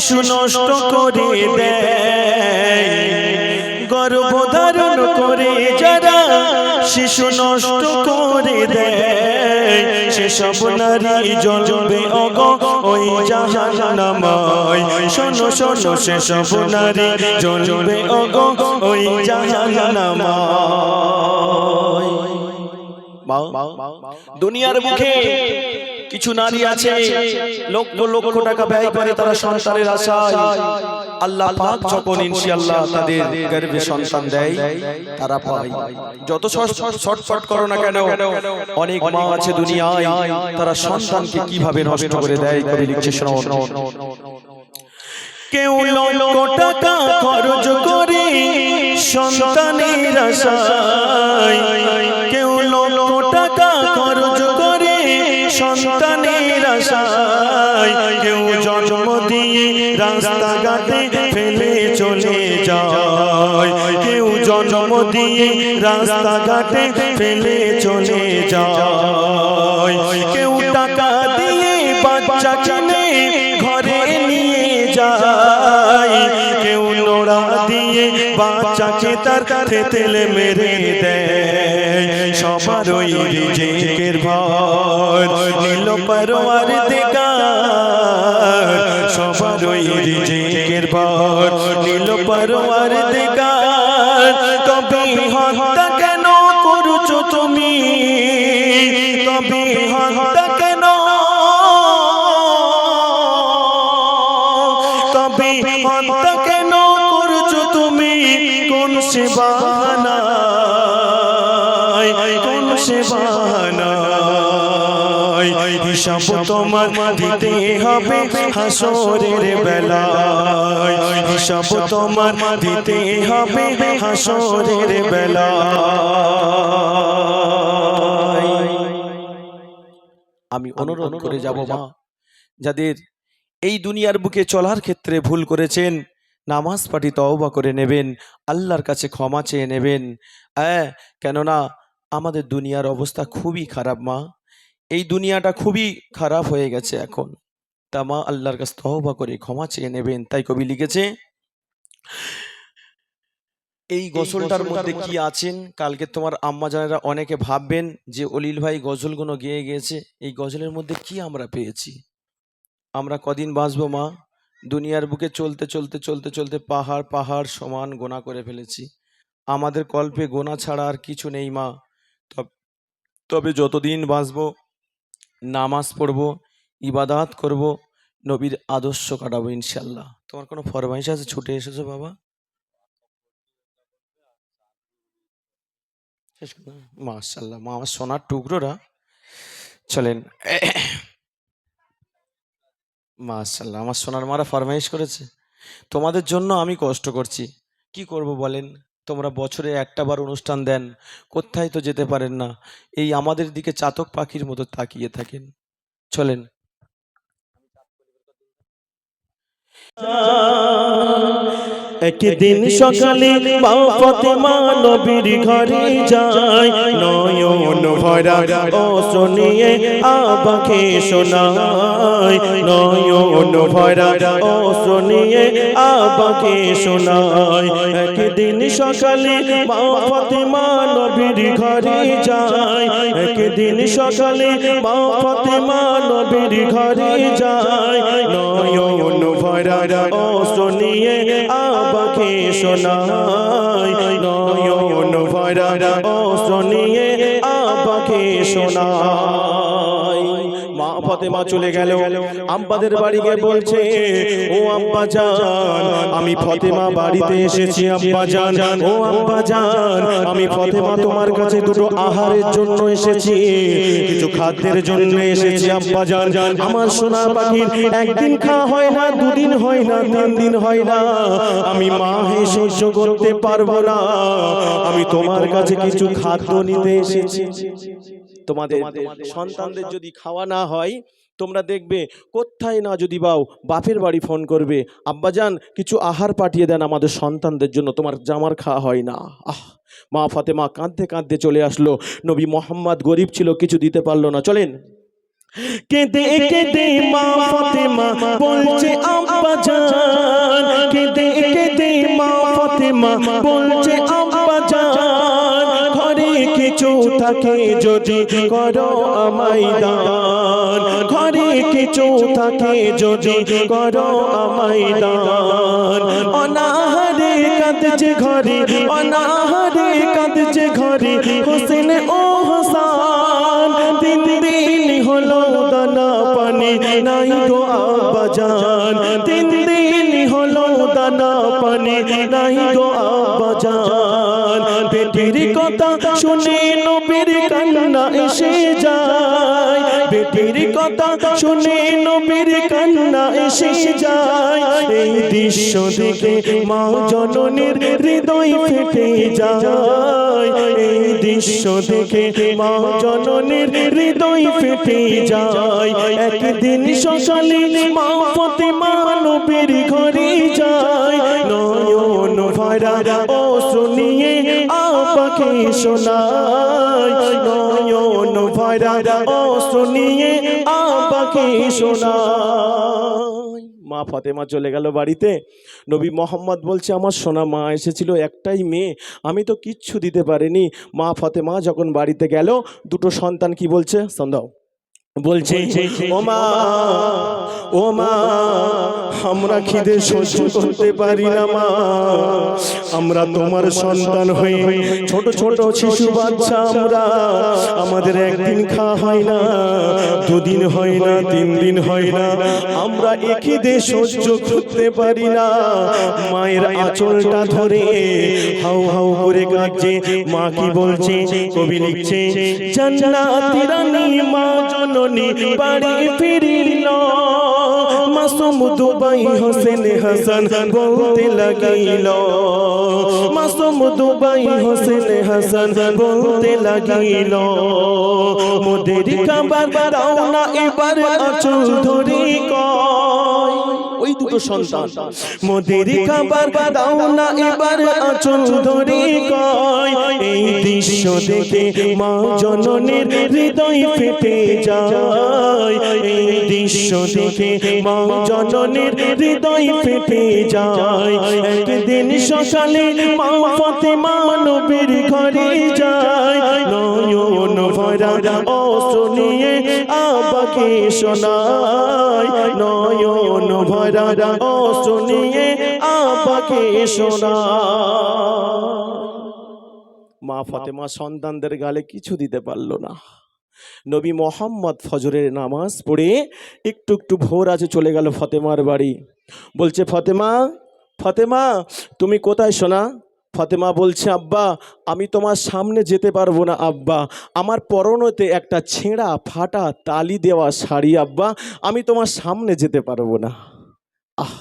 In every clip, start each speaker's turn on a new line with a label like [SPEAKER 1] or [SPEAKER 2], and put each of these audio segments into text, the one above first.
[SPEAKER 1] শিশু নষ্ট করে দেয়। গর্ভধারণ করে যারা শিশু নষ্ট করে দেয়, সেসব নারী জ্বলবে অগ ওই জাহান্নামায়। শোনো শোনো, সেসব নারী জ্বলবে অগ ওই জাহান্নামায়। দুনিয়ার মুখে কিছু নারী আছে, লক্ষ লক্ষ টাকা ব্যয় করে তারা সন্তানের আশায়। আল্লাহ পাক যখন ইনশাআল্লাহ তাদের গর্ভে সন্তান দেয়, তারা পায়। যত শর্টফট করো না কেন, অনেক মা আছে দুনিয়ায়, তারা সন্তানকে কীভাবে নষ্ট করে দেয় কবি লিখছে শোনো। কেউ লক্ষ টাকা খরচ করে সন্তানের আশায়, কেউ দিয়ে রাস্তাঘাটে ফেলে চলে যায়। কেউ জন্ম দিয়ে রাস্তাঘাটে ফেলে চলে যায়। কেউ টাকা দিয়ে বাচ্চা কিনে ঘরে নিয়ে যায়। কেউ নোড়া দিয়ে বাচ্চাকে তার তেলে মেরে দেয়। সবার ওই রিজেকের ভর নীল পরওয়ার দেগার সবার রিজেকের ভর নীল পরওয়ার দেগার। তবে হত্যা কেন করছ তুমি? তবে হত্যা কেন? তবে হত্যা কেন করছ তুমি? কোন সেবানায় কোন সেবানায় হিসাব তোমার দিতে হবে হাসরের বেলায়। হিসাব তোমার দিতে হবে হাসরের বেলায়। আমি অনুরোধ করে যাব মা যাদের এই দুনিয়ার বুকে চলার ক্ষেত্রে ভুল করেছেন নামাজ পাঠি তওবা করে নেবেন আল্লাহর কাছে ক্ষমা চেয়ে নেবেন। হ্যাঁ কেননা আমাদের দুনিয়ার অবস্থা খুবই খারাপ মা। এই দুনিয়াটা খুবই খারাপ হয়ে গেছে এখন। তা মা আল্লাহর কাছে তওবা করে ক্ষমা চেয়ে নেবেন। তাই কবি লিখেছে এই গজলটার মধ্যে কি আছেন? কালকে তোমার আম্মা জানেরা অনেকে ভাববেন যে অলিল ভাই গজলগুলো গেয়ে গিয়েছে এই গজলের মধ্যে কি আমরা পেয়েছি? আমরা কদিন বাঁচবো মা? দুনিয়ার বুকে চলতে চলতে চলতে চলতে পাহাড় পাহাড় সমান গোনা করে ফেলেছি। আমাদের কল্পে গোনা ছাড়া আর কিছু নেই মা। তবে যতদিন বাঁচবো নামাজ পড়ব, ইবাদাত করব, নবীর আদর্শ কাটাবো ইনশাল্লাহ তোমার কোনো ফরমাইশ আছে? ছুটে এসেছ বাবা? মাশাল্লাহ মা আমার সোনার টুকরোরা। চলেন। মাশাল্লাহ আমার সোনার মারা ফরমাইশ করেছে। তোমাদের জন্য আমি কষ্ট করছি। কি করব বলেন? তোমরা বছরে একটা বার অনুষ্ঠান দেন, কোথায় তো যেতে পারেন না। এই আমাদের দিকে চাতক পাখির মতো তাকিয়ে থাকেন। চলেন। একদিন সকালে মা ফাতেমা নবীর ঘরে যায়। নয়ন ভরা অস্ত্র নিয়ে আবাকে শোনায়। নয়ন ভরা অস্ত্র নিয়ে আবাকে শোনায়। একদিন সকালে মা ফাতেমা নবীর ঘরে যায়। একদিন সকালে মা ফাতেমা নবীর ঘরে যায়। নয়ন ভরা অস্ত্র শুনিয়ে আবাকে শোনায় নয়ন ভরা ও শুনিয়ে আবাকে শোনায় ফাতেমা চলে গেল। আব্বাদের বাড়ি গিয়ে বলছে ও আব্বা জান আমি ফতেমা বাড়িতে এসেছি আব্বা জান ও আব্বা জান আমি ফতেমা তোমার কাছে দুটো আহারের জন্য এসেছি কিছু খাদ্যের জন্য এসেছি আব্বা জান আমার সোনা পাখির একদিন খাওয়া হয় না দুদিন হয় না তিন দিন হয় না আমি মা হে সহ্য করতে পারব না আমি তোমার কাছে কিছু খাদ্য নিতে এসেছি তোমাদের সন্তানদের যদি খাওয়া না হয় ভাই তোমরা দেখবে কোথায় না যদি বাও বাপের বাড়ি ফোন করবে আব্বাজান কিছু আহার পাঠিয়ে দেন আমাদের সন্তানদের জন্য তোমার জামার খাওয়া হয় না। আহ মা ফাতে মা কাঁদতে কাঁদতে চলে আসলো নবী মোহাম্মদ গরিব ছিল কিছু দিতে পারল না চলেন। কেঁদে কেঁদে মা ফাতে মা বলছে আব্বাজান কেঁদে কেঁদে মা ফাতে মা বলছে থাকে যদি করো আমায় দান, ঘরে কিছু থাকে যদি করো আমায় দান। অনাহারে কাঁদছে ঘরে, অনাহারে কাঁদছে ঘরে, হোসেন ও হোসান, তিন দিন হলো দানা পানি, নাই গো আব্বাজান। তিন দিন হলো দানা পানি, নাই গো আব্বাজান। বেটির কথা শুনে নবীর কান্না এসে যায়। বেটির কথা শুনে নবীর কান্না এসে যায়। এই দৃশ্য দেখে মা জননীর হৃদয় ফেটে যায়। এই দৃশ্য দেখে মা জননীর হৃদয় ফেটে যায়। একদিন সকালে মা ফতেমা নবীর ঘরে যায়। নয়ন ভরা ও মা ফাতেমা চলে গেল বাড়িতে। নবী মোহাম্মদ বলছে, আমার সোনা মা এসেছিল, একটাই মেয়ে। আমি তো কিচ্ছু দিতে পারিনি। মা ফাতেমা যখন বাড়িতে গেল, দুটো সন্তান কি বলছে? সন্দেহ। বলছে ও মা ও মা আমরা খিদে সহ্য করতে পারি না মা। আমরা তোমার সন্তান হয়ে ছোট ছোট শিশু বাচ্চা আমরা। আমাদের একদিন খাওয়া হয় না দুদিন হয় না তিন দিন হয় না। আমরা একই সহ্য করতে পারি না। মায়ের আঁচলটা ধরে হাউ হাউ করে কাঁদছে। মা কি বলছে? কবি লিখছে জান্নাতি রানী মা জননী বাড়ি ফিরিল। মাসুম দুবাই হোসেন হাসান বলতে লাগিল। মাসুম দুবাই হোসেন হাসান বলতে লাগিল। মোদের কাবার দাও না এবার আঁচল ধরে কয় ওই দুটো সন্তান। মোদের খাবার দাও না এবার আঁচল ধরে কয়। এই দৃশ্য দেখে মা জননীর হৃদয় ফেটে যায়। এই দৃশ্য দেখে মা জননীর হৃদয় ফেটে যায়। একদিন সকালে মা ফাতেমা নবীর ঘরে যায়। নয়ন ভরা অস্ত্র নিয়ে আবাকে শোনায়। নয়ন ভরা নিয়ে আবাকে শোনায় মা ফাতেমা সন্তানদের গালে কিছু দিতে পারল না। নবী মোহাম্মদ ফজরের নামাজ পড়ে একটু একটু ভোর আছে চলে গেল ফতেমার বাড়ি। বলছে ফতেমা ফতেমা তুমি কোথায় শোনা? ফতেমা বলছে আব্বা আমি তোমার সামনে যেতে পারব না আব্বা। আমার পরনেতে একটা ছেঁড়া ফাটা তালি দেওয়া শাড়ি আব্বা। আমি তোমার সামনে যেতে পারব না। আহ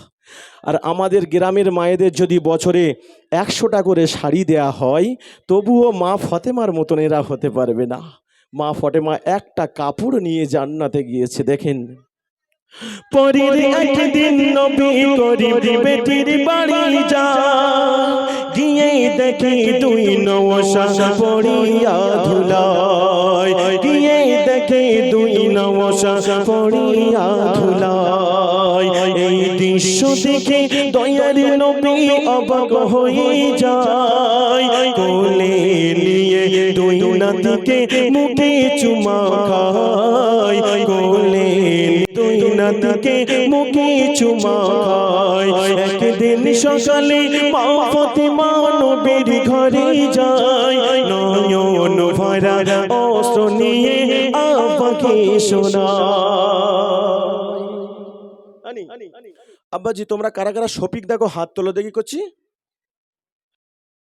[SPEAKER 1] আর আমাদের গ্রামের মায়েদের যদি বছরে একশোটা করে শাড়ি দেয়া হয় তবুও মা ফতেমার মতন এরা হতে পারবে না। মা ফতেমা একটা কাপড় নিয়ে জান্নাতে গিয়েছে দেখেন। পরের একদিন নবী করিম বেটির বাড়ি যা। গিয়ে দেখি দুই নওশা পড়িয়া ধুলায়। গিয়ে দেখি দুই নওশা পড়িয়া ধুলায়। এই দৃশ্য দেখে দয়ার নবী অবাক হয়ে যায়। কোলে নিয়ে দুই নাতিকে মুখে চুমা খায়। কোলে দুই নাতিকে মুখে চুমা খায়। একদিন সকালে মা ফতেমা ঘরে যায়। নয়ন ভরা অস্ত্র নিয়ে আপাকে শোনায়। আব্বাজি তোমরা কারা কারা শফিক দেখো হাত তোলো দেখি করছি।